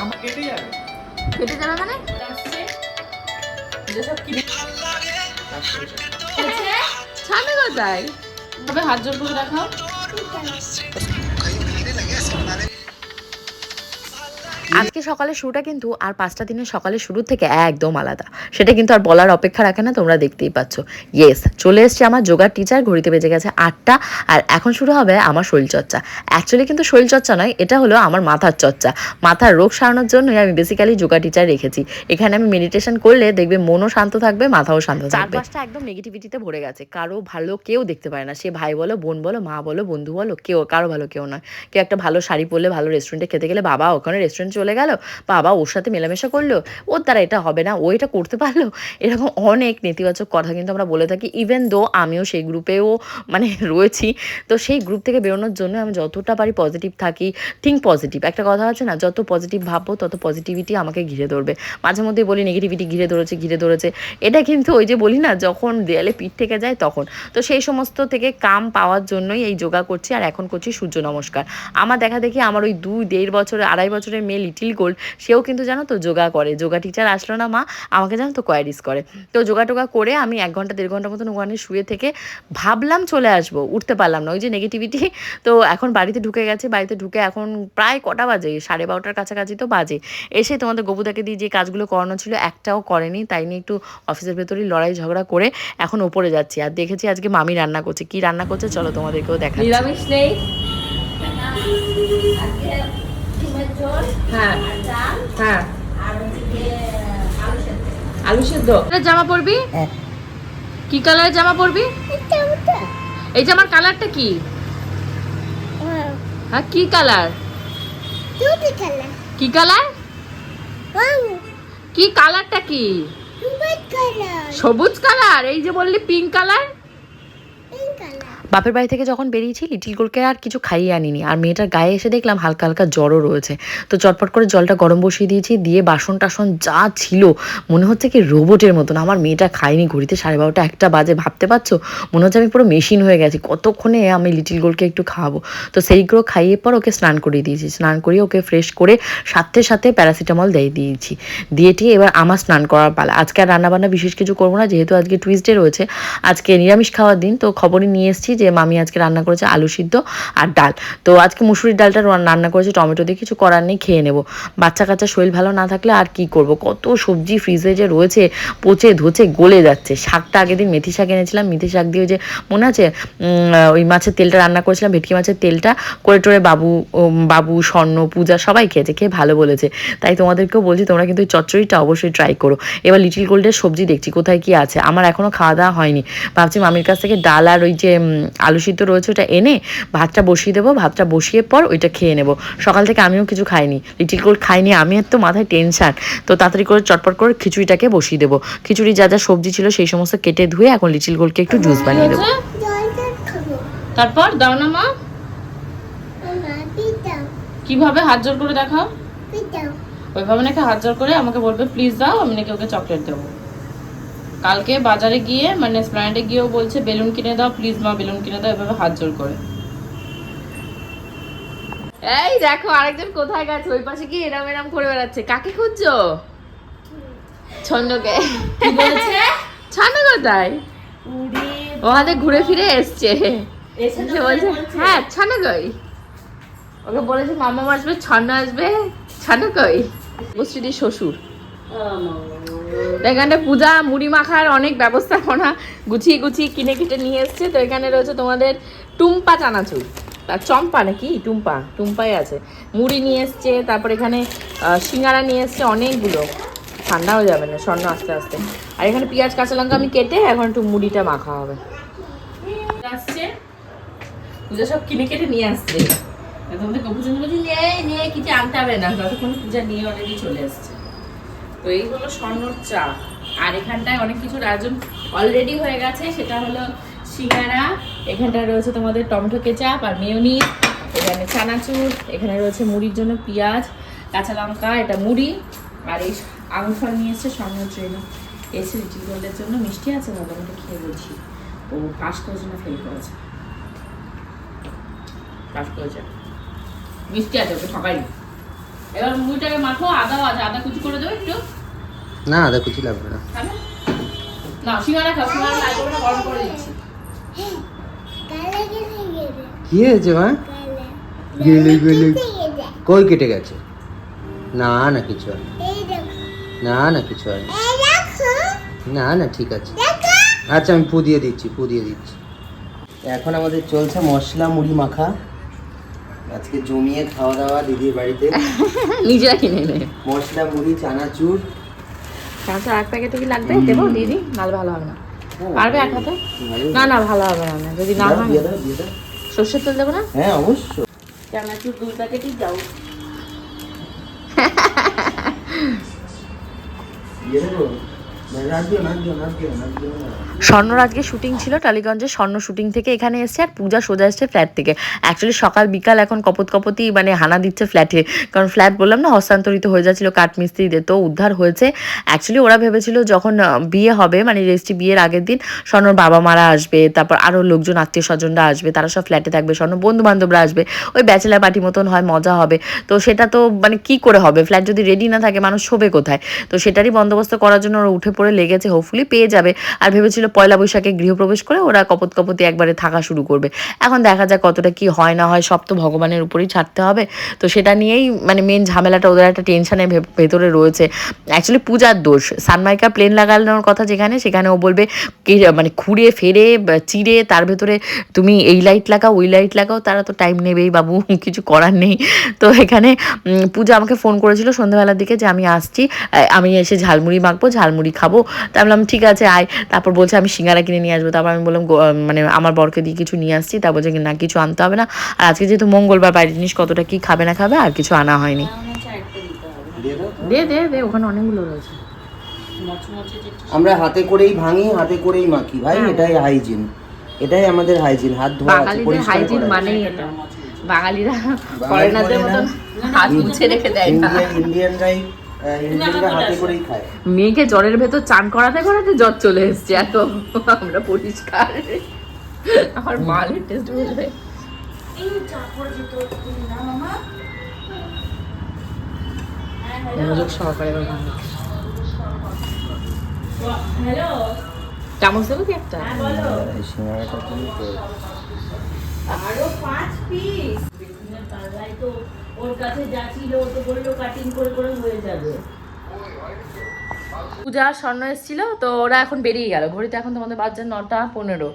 আমার কেটে যাবে। কেটে যাবে মানে? যেসব কিনে কোথায়? তবে হাত জোর করে দেখাও। আজকে সকালের শুরুটা কিন্তু আর পাঁচটা দিনের সকালের শুরু থেকে একদম আলাদা। সেটা কিন্তু আর বলার অপেক্ষা রাখে না তোমরা দেখতেই পাচ্ছ। ইয়েস চলে এসছে আমার যোগার টিচার ঘড়িতে বেজে গেছে আটটা। আর এখন শুরু হবে আমার শরীরচর্চা। অ্যাকচুয়ালি কিন্তু শরীরচর্চা নয় এটা হলো আমার মাথার চর্চা। মাথার রোগ সারানোর জন্যই আমি বেসিক্যালি যোগা টিচার রেখেছি। এখানে আমি মেডিটেশন করলে দেখবে মনও শান্ত থাকবে মাথাও শান্ত থাকবে। চারপাশটা একদম নেগেটিভিটিতে ভরে গেছে। কারও ভালো কেউ দেখতে পারে না। সে ভাই বলো বোন বলো মা বলো বন্ধু বলো কেউ কারও ভালো কেউ নয়। কেউ একটা ভালো শাড়ি পরলে ভালো রেস্টুরেন্টে খেতে গেলে বাবা ওখানে রেস্টুরেন্ট চলে গেল, বাবা ওর সাথে মেলামেশা করল, ওর দ্বারা এটা হবে না, ও এটা করতে পারল। এরকম অনেক নেতিবাচক কথা কিন্তু আমরা বলে থাকি ইভেন দো আমিও সেই গ্রুপেও মানে রয়েছি। তো সেই গ্রুপ থেকে বেরোনোর জন্য আমি যতটা পারি পজিটিভ থাকি থিঙ্ক পজিটিভ একটা কথা আছে না, যত পজিটিভ ভাববো, তত পজিটিভিটি আমাকে ঘিরে ধরবে। মাঝে মধ্যে বলি নেগেটিভিটি ঘিরে ধরেছে ঘিরে ধরেছে। এটা কিন্তু ওই যে বলি না, যখন দেয়ালে পিঠ থেকে যায় তখন। তো সেই সমস্ত থেকে কাম পাওয়ার জন্যই এই যোগা করছি, আর এখন করছি সূর্য নমস্কার। আমার দেখা দেখি আমার ওই দুই দেড় বছরের আড়াই বছরের মেয়ে লিটিল গোল্ড, সেও কিন্তু জানো তো যোগা করে। যোগা টিচার আসলো না মা, আমাকে জানো তো কোয়ারিস করে। তো যোগা টোগা করে আমি এক ঘণ্টা, দেড় ঘণ্টা মতন ওখানে শুয়ে থেকে ভাবলাম চলে আসব, উঠতে পারলাম না। ওই যে নেগেটিভিটি তো এখন বাড়িতে ঢুকে গেছে। বাড়িতে ঢুকে এখন প্রায় কটা বাজে, সাড়ে বারোটার কাছাকাছি তো বাজে। এসে তোমাদের গবুদাকে দিয়ে যে কাজগুলো করানো ছিল একটাও করেনি। তাই নিয়ে একটু অফিসের ভেতরেই লড়াই ঝগড়া করে এখন ওপরে যাচ্ছি। আর দেখেছি আজকে মামি রান্না করছে। কি রান্না করছে? চলো তোমাদেরকেও দেখা নিরামিষ নেই? হ্যাঁ হ্যাঁ। আলু সেদ্ধ। জামা পরবি? কি কালারের জামা পরবি? এই জামার কালারটা কি? হ্যাঁ। কি কালার? কি কালার. কি কালারটা কি? সবুজ কালার এই যে বললি পিঙ্ক কালার. বাপের বাড়ি থেকে যখন বেরিয়েছি লিটিল গোলকে আর কিছু খাইয়ে আনিনি। আর মেয়েটার গায়ে এসে দেখলাম হালকা হালকা জ্বরও রয়েছে। তো চটপট করে জলটা গরম বসিয়ে দিয়েছি, দিয়ে বাসন টাসন যা ছিল, মনে হচ্ছে কি রোবটের মতন। আমার মেয়েটা খায়নি, ঘড়িতে সাড়ে বারোটা একটা বাজে, ভাবতে পারছ? মনে হচ্ছে আমি পুরো মেশিন হয়ে গেছি, কতক্ষণে আমি লিটিল গোলকে একটু খাওয়াবো? তো সেইগুলো খাইয়ে পর ওকে স্নান করিয়ে দিয়েছি। স্নান করিয়ে ওকে ফ্রেশ করে সাথে সাথে প্যারাসিটামল দিয়ে দিয়েছি। দিয়ে টিয়ে এবার আমার স্নান করার পালা। আজকে আর রান্নাবান্না বিশেষ কিছু করব না, যেহেতু আজকে টুইসডে রয়েছে। আজকে নিরামিষ খাওয়ার দিন, তো খবরই নিয়ে এসেছি যে মামি আজকে রান্না করেছে আলু সিদ্ধ আর ডাল। তো আজকে মুসুরির ডালটা রান্না করেছে, টমেটো দিয়ে কিছু করার নেই, খেয়ে নেব। বাচ্চা কাচ্চা শরীর ভালো না থাকলে আর কি করব? কত সবজি ফ্রিজে যে রয়েছে, পচে ধুচে গলে যাচ্ছে। শাকটা আগের দিন মেথি শাক এনেছিলাম, মেথি শাক দিয়ে যে মনে আছে ওই মাছের তেলটা রান্না করেছিলাম, ভেটকি মাছের তেলটা। করে টোরে বাবু বাবু, স্বর্ণ, পূজা সবাই খেয়েছে, খেয়ে ভালো বলেছে। তাই তোমাদেরকেও বলছি, তোমরা কিন্তু ওই চচ্চড়িটা অবশ্যই ট্রাই করো। এবার লিটিল গোল্ডের সবজি দেখছি, কোথায় কি আছে? আমার এখনও খাওয়া দাওয়া হয়নি। ভাবছি মামির কাছ থেকে ডাল আর ওই যে আলু সিদ্ধ রয়েছে ওটা এনে ভাতটা বসিয়ে দেবো ভাতটা বসিয়ে পর ওইটা খেয়ে নেব। সকাল থেকে আমিও কিছু খাইনি লিটিল গোল্ড খাইনি আমি আর তো মাথায় টেনশান। তো তাড়াতাড়ি করে চটপট করে খিচুড়িটাকে বসিয়ে দেবো। খিচুড়ি যা যা সবজি ছিল সেই সমস্ত কেটে ধুয়ে এখন লিটিল গোল্ডকে একটু জুস বানিয়ে দেবো। জলটা তারপর দাও না মা। কীভাবে হাত জোর করে দেখাও? ওইভাবে নাকি হাত জোর করে আমাকে বলবে প্লিজ দাও আমি নাকি ওকে চকলেট দেবো। কালকে বাজারে গিয়ে মানে স্প্ল্যান্ডে গিয়েও বলছে বেলুন কিনে দাও প্লিজ মা বেলুন কিনে দাও এভাবে হাত জোর করে। এই দেখো আরেকজন কোথায় গেছে? ওই পাশে গিয়ে এরম এরম করে বেড়াচ্ছে। কাকে খুঁজছো? ছন্দকে। কি বলেছে? ছন্দ কোথায়? ওখানে ঘুরে ফিরে এসছে। এসে বলছে হ্যাঁ ছন্দ কই? ওকে বলেছে মামা আসবে ছন্ন আসবে ছন্ন কই? মুসরিদির শ্বশুর। এখানে পূজা, মুড়ি মাখার অনেক ব্যবস্থাপনা গুছিয়ে গুছিয়ে কিনে কিনে নিয়ে এসছে। তো এখানে রয়েছে তোমাদের টুম্পা চানাচুর। আর চম্পা নাকি? টুম্পা, টুম্পাই আছে। মুড়ি নিয়ে এসছে, তারপর এখানে সিঙ্গারা নিয়ে এসছে অনেকগুলো। ঠান্ডা হয়ে যাবে না, স্বর্ণ আস্তে আস্তে। আর এখানে পেঁয়াজ, কাঁচা লঙ্কা আমি কেটে এখন একটু মুড়িটা মাখা হবে। আসছে। পূজা সব কিনে কেটে নিয়ে আসছে। তোমাদের নিয়ে নিয়ে কিছু আনতে হবে না। ততক্ষণ পূজা নিয়ে অলরেডি চলে এসছে। তো এই হলো স্বর্ণর চা। আর এখানটায় অনেক কিছুর আয়োজন অলরেডি হয়ে গেছে। সেটা হলো সিঙ্গারা, এখানটায় রয়েছে তোমাদের টমেটো কেচাপ আর মেয়নিজ এখানে চানাচুর, এখানে রয়েছে মুড়ির জন্য পেঁয়াজ, কাঁচা লঙ্কা, এটা মুড়ি, আর এই আঙুর ফল নিয়ে এসছে স্বর্ণর জন্য। এসে লিচি গোল্ডের জন্য। মিষ্টি আছে মোটামুটি খেয়ে বলছি। ও পাস করেছে না ফেল করেছে পাস করেছে মিষ্টি আছে ওকে ঠকাইনি এবার মুড়িটাকে মাখো আদাও আছে আদা কুচি করে দেবো একটু। না আদা কুচি লাগবে না। না সিঙ্গারা খাও সিঙ্গারা করে না, গরম করে দিচ্ছি। কি হয়েছে মা? গালে গেলে। কই কেটে গেছে? না না কিছু হয় না। না কিছু হয় না। না না ঠিক আছে। আচ্ছা আমি পু দিয়ে দিচ্ছি পু দিয়ে দিচ্ছি। এখন আমাদের চলছে মশলা মুড়ি মাখা। আজকে জমিয়ে খাওয়া দাওয়া দিদির বাড়িতে। নিজেরা কিনে নে। মশলা মুড়ি চানাচুর। চারশো এক প্যাকেটে কি লাগবে? দেবো? দিদি নাহলে ভালো হবে না। পারবে এক হাতে? না না ভালো হবে না যদি না হয় সর্ষের তেল দেবো না? হ্যাঁ অবশ্যই। চানাচুর দুই প্যাকেটই যাও দিয়ে দেবো? স্বর্ণর আজকে শুটিং ছিল, টালিগঞ্জে স্বর্ণ শুটিং থেকে এখানে এসছে আর পূজা সোজা এসছে ফ্ল্যাট থেকে। অ্যাকচুয়ালি সকাল, বিকাল এখন কপত কপতি মানে হানা দিচ্ছে ফ্ল্যাটে কারণ ফ্ল্যাট বললাম না, হস্তান্তরিত হয়ে যাচ্ছিল কাঠমিস্ত্রিদের, তো উদ্ধার হয়েছে। অ্যাকচুয়ালি ওরা ভেবেছিল যখন বিয়ে হবে মানে রেজিস্ট্রি বিয়ের আগের দিন, স্বর্ণর বাবা মারা আসবে, তারপর আরও লোকজন, আত্মীয় স্বজনরা আসবে, তারা সব ফ্ল্যাটে থাকবে, স্বর্ণ বন্ধু বান্ধবরা আসবে। ওই ব্যাচেলার পার্টি মতন হয়, মজা হবে। তো সেটা তো মানে কি করে হবে? ফ্ল্যাট যদি রেডি না থাকে, মানুষ শোবে কোথায়? তো সেটারই বন্দোবস্ত করার জন্য ওরা উঠে পড়ে লেগেছে হোপফুলি পেয়ে যাবে। আর ভেবেছিল পয়লা বৈশাখে গৃহপ্রবেশ করে ওরা কপত কপতি একবারে থাকা শুরু করবে। এখন দেখা যাক কতটা কি হয় না হয়, সব তো ভগবানের উপরেই ছাড়তে হবে। তো সেটা নিয়েই মানে মেন ঝামেলাটা, ওদের একটা টেনশনের ভেতরে রয়েছে। অ্যাকচুয়ালি পূজার দোষ, সানমাইকা প্লেন লাগানোর কথা যেখানে, সেখানে ও বলবে মানে খুঁড়ে, ফেরে চিড়ে, তার ভেতরে তুমি এই লাইট লাগাও, ওই লাইট লাগাও, তারা তো টাইম নেবেই বাবু, কিছু করার নেই। তো এখানে পূজা আমাকে ফোন করেছিল সন্ধ্যাবেলার দিকে যে আমি আসছি আমি এসে ঝালমুড়ি মাখবো, ঝালমুড়ি খাব তা বললাম ঠিক আছে আয়। তারপর বলছে আমি সিঙ্গারা কিনে নিয়ে আসব। তারপর আমি বললাম মানে আমার বরকে দিয়ে কিছু নিয়ে আসছি। তা বলছে না কিছু আনতে হবে না। আর আজকে যেহেতু মঙ্গলবার বাইরের জিনিস কতটা কি খাবে না খাবে আর কিছু আনা হয়নি। দে দে দে ওখানে অনেকগুলো রয়েছে। আমরা হাতে করেই ভাঙি হাতে করেই মাখি। ভাই এটাই হাইজিন এটাই আমাদের হাইজিন হাত ধোয়া বাঙালিদের হাইজিন মানেই এটা। বাঙালিরা ফরেনারদের মতন হাত মুছে রেখে দেয় না। ইন্ডিয়ানরাই মেয়েকে জ্বরের ভেতর চান করাতে করাতে জ্বর চলে এসছে এত আমরা পরিষ্কার। আমার মালের টেস্ট বলবে মনোযোগ সহকারে এবার চামচ দেবো কি একটা? এই সিঙ্গারাটা তুমি তো- পূজা আর স্বর্ণ এসেছিল, তো ওরা এখন বেরিয়ে গেল। ঘড়িতে এখন তোমাদের বাজছে নটা পনেরো।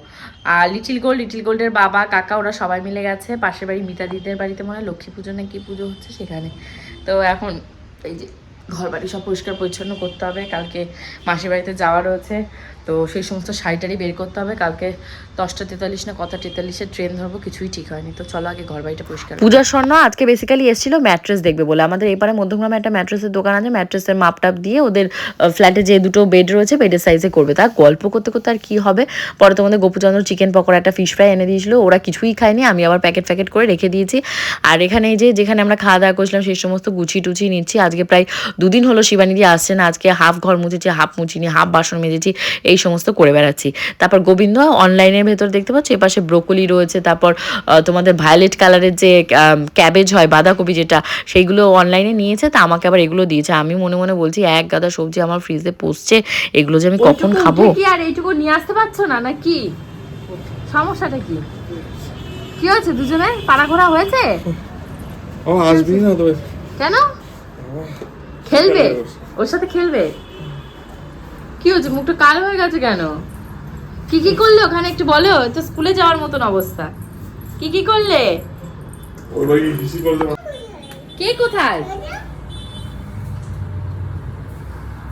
আর লিটিল গোল্ড লিটিল গোল্ডের বাবা, কাকা, ওরা সবাই মিলে গেছে। পাশের বাড়ি মিতাদিদের বাড়িতে মনে হয় লক্ষ্মী পুজো না কি পুজো হচ্ছে সেখানে। তো এখন এই যে ঘর বাড়ি সব পরিষ্কার পরিচ্ছন্ন করতে হবে। কালকে মাসির বাড়িতে যাওয়া রয়েছে। তো সেই সমস্ত শাড়িটারি বের করতে হবে। কালকে দশটা তেতাল্লিশ না কত তেতাল্লিশের ট্রেন ধরবো, কিছুই ঠিক হয়নি। তো চলো আগে ঘর বাড়িটা পরিষ্কার করি। পূজার স্বর্ণ আজকে বেসিক্যালি এসেছিল ম্যাট্রেস দেখবে বলে। আমাদের এপারে মধ্যমগ্রামে একটা ম্যাট্রেসের দোকান আছে ম্যাট্রেসের মাপ টাপ দিয়ে ওদের ফ্ল্যাটে যে দুটো বেড রয়েছে বেডের সাইজে করবে। তা গল্প করতে করতে আর কী হবে? পরে তোমাদের গোপুচন্দ্র চিকেন পকোড়া একটা ফিশ ফ্রাই এনে দিয়েছিল। ওরা কিছুই খায়নি, আমি আবার প্যাকেট প্যাকেট করে রেখে দিয়েছি। আর এখানে যে, যেখানে আমরা খাওয়া দাওয়া করছিলাম, সেই সমস্ত গুছি টুচি নিচ্ছি। আজকে প্রায় দুদিন হলো শিবানিদি আসছে না, আজকে হাফ ঘর মুছেছি হাফ মুছিনি হাফ বাসন মেজেছি। এই সমস্ত করে বেড়াচ্ছি। তারপর গোবিন্দ অনলাইনের ভেতর দেখতে পাচ্ছ এপাশে ব্রোকলি রয়েছে তারপর তোমাদের ভায়োলেট কালারের যে ক্যাবেজ হয় বাঁধাকপি যেটা সেইগুলো অনলাইনে নিয়েছে তা আমাকে আবার এগুলো দিয়েছে। আমি মনে মনে বলছি এক গাদা সবজি আমার ফ্রিজে পচছে এগুলো যে আমি কখন খাব? কি আর এইটুকু নিয়ে আসতে পারছ না নাকি? সমস্যাটা কি? কি হয়েছে দুজনে? পাড়া ঘোরা হয়েছে? ও আসবি না তো। কেন? খেলবে। ওর সাথে খেলবে? কি হয়েছে? মুখটা কালো হয়ে গেছে কেন? কি কি করলে ওখানে একটু বলো? তো স্কুলে যাওয়ার মতন অবস্থা। কি কি করলে? কে কোথায়?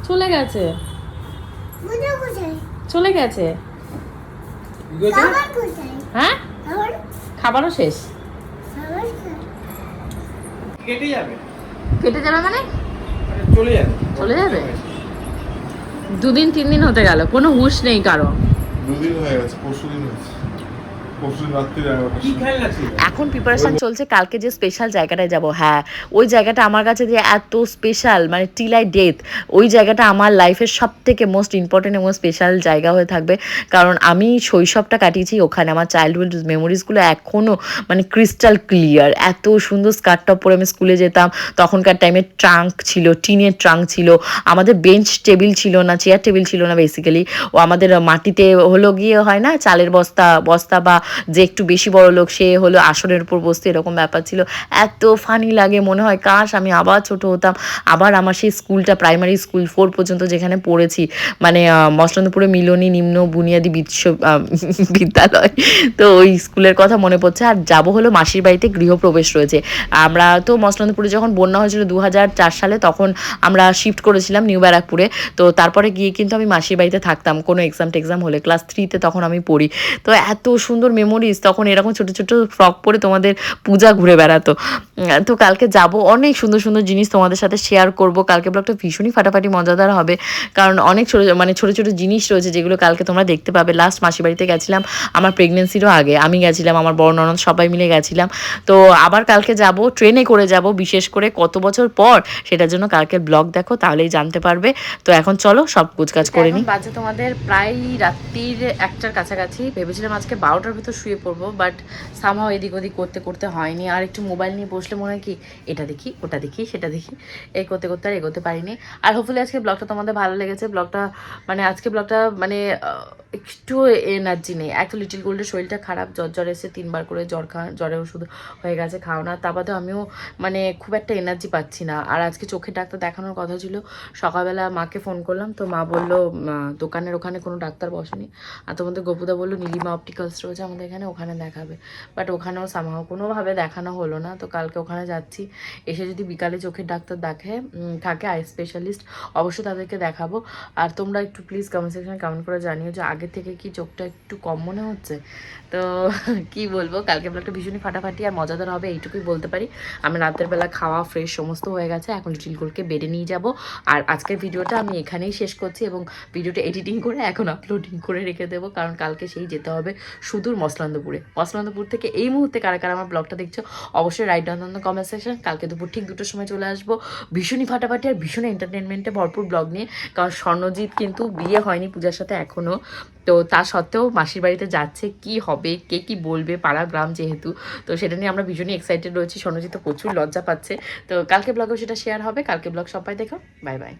চলে গেছে। চলে গেছে। হ্যাঁ? খাবারও শেষ। কেটে যাবে। কেটে যাবে মানে চলে যাবে। চলে যাবে? দুদিন, তিন দিন হতে গেল। কোনো হুশ নেই কারও। দুদিন হয়ে গেছে পরশু দিন হয়েছে। এখন প্রিপারেশন চলছে কালকে যে স্পেশাল জায়গাটায় যাব হ্যাঁ ওই জায়গাটা আমার কাছে যে এত স্পেশাল মানে টিলাই ডেথ ওই জায়গাটা আমার লাইফের সব থেকে মোস্ট ইম্পর্টেন্ট এবং স্পেশাল জায়গা হয়ে থাকবে। কারণ আমি শৈশবটা কাটিয়েছি ওখানে আমার চাইল্ডহুড মেমোরিজগুলো এখনও মানে ক্রিস্টাল ক্লিয়ার এত সুন্দর স্কার্ট টপ পরে আমি স্কুলে যেতাম তখনকার টাইমে ট্রাঙ্ক ছিল টিনের ট্রাঙ্ক ছিল আমাদের বেঞ্চ টেবিল ছিল না চেয়ার টেবিল ছিল না বেসিক্যালি ও আমাদের মাটিতে হলো গিয়ে হয় না চালের বস্তা বস্তা বা যে একটু বেশি বড় লোক, সে হলো আসনের উপর বসতে, এরকম ব্যাপার ছিল। এত ফানি লাগে, মনে হয়, কাশ, আমি আবার ছোট হতাম। আবার আমার সেই স্কুলটা প্রাইমারি স্কুল ফোর পর্যন্ত যেখানে পড়েছি মানে মসলন্দপুরে মিলনী, নিম্ন, বুনিয়াদি বিশ্ব বিদ্যালয়। তো ওই স্কুলের কথা মনে পড়ছে। আর যাব হলো মাসির বাড়িতে গৃহপ্রবেশ রয়েছে। আমরা তো মসলন্দপুরে যখন বন্যা হয়েছিল দু হাজার চার সালে, তখন আমরা শিফট করেছিলাম নিউ ব্যারাকপুরে। তো তারপরে গিয়ে কিন্তু আমি মাসির বাড়িতে থাকতাম। কোনো এক্সাম টেক্সাম হলে ক্লাস থ্রিতে তখন আমি পড়ি। তো এত সুন্দর মেমোরিজ তখন এরকম ছোট ছোট ফ্রক পরে তোমাদের পূজা ঘুরে বেড়াতো। তো কালকে যাব অনেক সুন্দর সুন্দর জিনিস তোমাদের সাথে শেয়ার করব। কালকে ব্লগটা ভীষণই ফাটাফাটি মজাদার হবে কারণ অনেক ছোট মানে ছোট ছোট জিনিস রয়েছে যেগুলো কালকে তোমরা দেখতে পাবে। লাস্ট মাসির বাড়িতে গেছিলাম আমার প্রেগনেন্সিরও আগে আমি গেছিলাম আমার বড় ননদ সবাই মিলে গেছিলাম। তো আবার কালকে যাব ট্রেনে করে যাব বিশেষ করে কত বছর পর সেটার জন্য কালকে ব্লগ দেখো তাহলেই জানতে পারবে। তো এখন চলো সব কুচকাজ করে নিই। বাজে তোমাদের প্রায় রাত্রির একটার কাছাকাছি। ভেবেছিলাম আজকে বারোটার ভিতর শুয়ে পড়ব বাট সামহাও এদিক ওদিক করতে করতে হয়নি। আর একটু মোবাইল নিয়ে বসলে মনে হয় কি, এটা দেখি, ওটা দেখি, সেটা দেখি। এই করতে করতে আর এগোতে পারিনি। আর হোপফুলি আজকে ব্লগটা তোমাদের ভালো লেগেছে। ব্লগটা মানে আজকে ব্লগটা মানে একটু এনার্জি নেই। এত লিটিল গোল্ডের শরীরটা খারাপ, জ্বর জ্বর এসে তিনবার করে জ্বর খা, জ্বরে ওষুধ হয়ে গেছে, খাও না। তা বাদে আমিও মানে খুব একটা এনার্জি পাচ্ছি না। আর আজকে চোখের ডাক্তার দেখানোর কথা ছিল। সকালবেলা মাকে ফোন করলাম, তো মা বলল দোকানের ওখানে কোনো ডাক্তার বসেনি। আর তোমাদের গোপুদা বলল, নীলিমা অপটিক্যালস রয়েছে আমাদের এখানে ওখানে দেখাবে। বাট ওখানেও সামাও কোনোভাবে দেখানো হলো না। তো কালকে ওখানে যাচ্ছি। এসে যদি বিকালে চোখের ডাক্তার দেখে থাকে আই স্পেশালিস্ট অবশ্যই তাদেরকে দেখাবো। আর তোমরা একটু প্লিজ কমেন্ট সেকশনে কমেন্ট করে জানিও যে আগের থেকে কি চোখটা একটু কম মনে হচ্ছে। তো কি বলব, কালকে ব্লগটা ভীষণই ফাটাফাটি আর মজাদার হবে, এইটুকুই বলতে পারি। আমি রাতের বেলা খাওয়া ফ্রেশ সমস্ত হয়ে গেছে। এখন লিটিল গোলকে বেডে নিয়ে যাব। আর আজকের ভিডিওটা আমি এখানেই শেষ করছি এবং ভিডিওটা এডিটিং করে এখন আপলোডিং করে রেখে দেবো। কারণ কালকে সেই যেতে হবে সুদূর মসলান্দপুরে মসলান্দপুর থেকে এই মুহূর্তে কারা কারা আমার ব্লগটা দেখছ, অবশ্যই write down the comment section কালকে দুপুর ঠিক দুটোর সময় চলে আসব। ভীষণই ফাটাফাটি আর ভীষণ এন্টারটেনমেন্টে ভরপুর ব্লগ নিয়ে। কারণ স্বর্ণজিৎ কিন্তু বিয়ে হয়নি পূজার সাথে এখনও তো তা সত্ত্বেও মাসির বাড়িতে যাচ্ছে, কি হবে, কে কি বলবে, পাড়া গ্রাম যেহেতু। তো সেটা নিয়ে আমরা ভীষণই এক্সাইটেড রয়েছি। স্বর্ণজিৎ তো প্রচুর লজ্জা পাচ্ছে। তো কালকে ব্লগেও সেটা শেয়ার হবে। কালকে ব্লগ সবাই দেখো। Bye bye